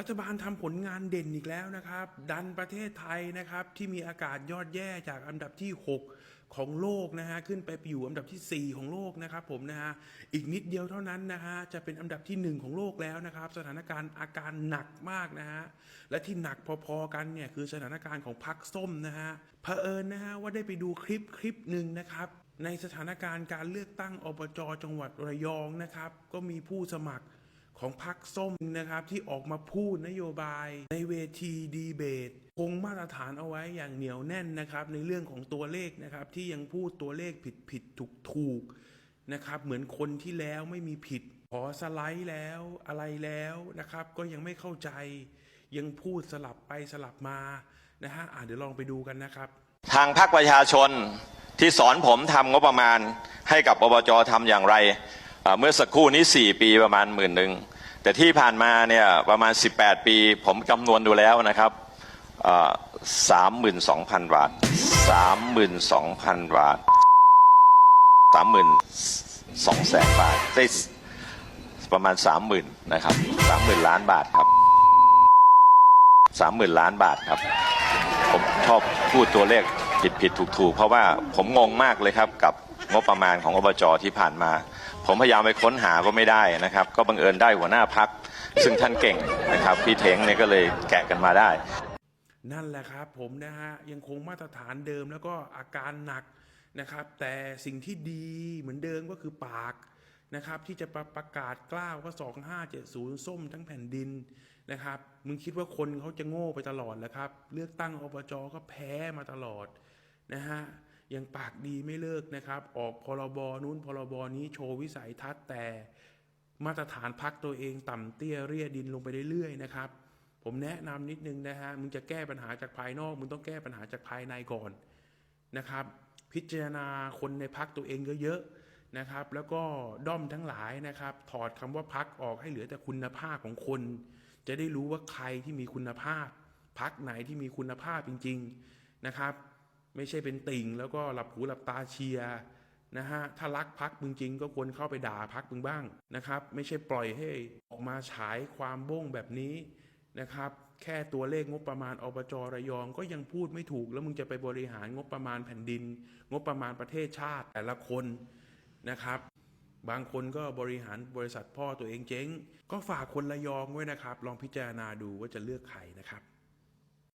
รัฐบาลทำผลงานเด่นอีกแล้วนะครับ ดันประเทศไทยนะครับ ที่มีอากาศยอดแย่จากอันดับที่ 6 ของโลกนะฮะขึ้นไปอยู่อันดับทีสี่ 4 ของโลกนะครับผมนะฮะอีกนิดเดียวเท่านั้นนะฮะจะเป็นอันดับที่ 1 ของโลกแล้วนะครับ สถานการณ์อาการหนักมากนะฮะและที่หนักพอๆกันเนี่ยคือสถานการณ์ของพักส้มนะฮะเผอิญนะฮะว่าได้ไปดูคลิปคลิปหนึ่งนะครับในสถานการณ์การเลือกตั้งอบจจังหวัดระยองนะครับ ก็มีผู้สมัคร ของพรรคส้มนะครับที่ออกมาพูดนโยบายในเวทีดีเบต คงมาตรฐานเอาไว้อย่างเหนียวแน่นนะครับในเรื่องของตัวเลขนะครับที่ยังพูดตัวเลขผิดผิดถูกถูกนะครับเหมือนคนที่แล้วไม่มีผิด ขอสไลด์แล้วอะไรแล้วนะครับก็ยังไม่เข้าใจ ยังพูดสลับไปสลับมานะฮะอะเดี๋ยวลองไปดูกันนะครับ ทางพรรคประชาชนที่สอนผมทำงบประมาณให้กับอบจทำอย่างไร เมื่อสักครู่นี้ 4 ปีประมาณหมื่นหนึ่งแต่ที่ผ่านมาเนี่ยประมาณ 18 ปี ผมคำนวณดูแล้วนะครับสามหมื่นสองพันบาทสามหมื่นสองพันบาทสามหมื่นสองแสนบาทได้ประมาณสามหมื่นนะครับสามหมื่นล้านบาทครับสามหมื่นล้านบาทครับ ผมชอบพูดตัวเลขผิดผิดถูกถูกเพราะว่าผมงงมากเลยครับกับงบประมาณของอบจที่ผ่านมา ผมพยายามไปค้นหาก็ไม่ได้นะครับ ก็บังเอิญได้หัวหน้าพัก ซึ่งท่านเก่งนะครับพี่เท้งเนี่ยก็เลยแกะกันมาได้ นั่นแหละครับผมนะฮะยังคงมาตรฐานเดิมแล้วก็อาการหนักนะครับ แต่สิ่งที่ดีเหมือนเดิมก็คือปากนะครับ ที่จะประประกาศกล้าวว่า 2570 ส้มทั้งแผ่นดินนะครับ มึงคิดว่าคนเขาจะโง่ไปตลอดแล้วครับ เลือกตั้งอบจก็แพ้มาตลอดนะฮะ ยังปากดีไม่เลิกนะครับ ออกพรบนู้นพรบนี้โชว์วิสัยทัศน์แต่มาตรฐานพักตัวเองต่ำเตี้ยเรียดินลงไปเรื่อยๆนะครับ ผมแนะนำนิดนึงนะฮะมึงจะแก้ปัญหาจากภายนอก มึงต้องแก้ปัญหาจากภายในก่อนนะครับ พิจารณาคนในพักตัวเองเยอะๆนะครับ แล้วก็ด้อมทั้งหลายนะครับ ถอดคำว่าพักออกให้เหลือแต่คุณภาพของคน จะได้รู้ว่าใครที่มีคุณภาพพักไหนที่มีคุณภาพจริง ๆนะครับ ไม่ใช่เป็นติ่งแล้วก็หลับหูหลับตาเชียร์นะฮะถ้ารักพักมึงจริงก็ควรเข้าไปด่าพักมึงบ้างนะครับ ไม่ใช่ปล่อยให้ออกมาฉายความบ้งแบบนี้นะครับ แค่ตัวเลขงบประมาณอบจระยองก็ยังพูดไม่ถูก แล้วมึงจะไปบริหารงบประมาณแผ่นดิน งบประมาณประเทศชาติแต่ละคนนะครับ บางคนก็บริหารบริษัทพ่อตัวเองเจ๊ง ก็ฝากคนระยองไว้นะครับ ลองพิจารณาดูว่าจะเลือกใครนะครับ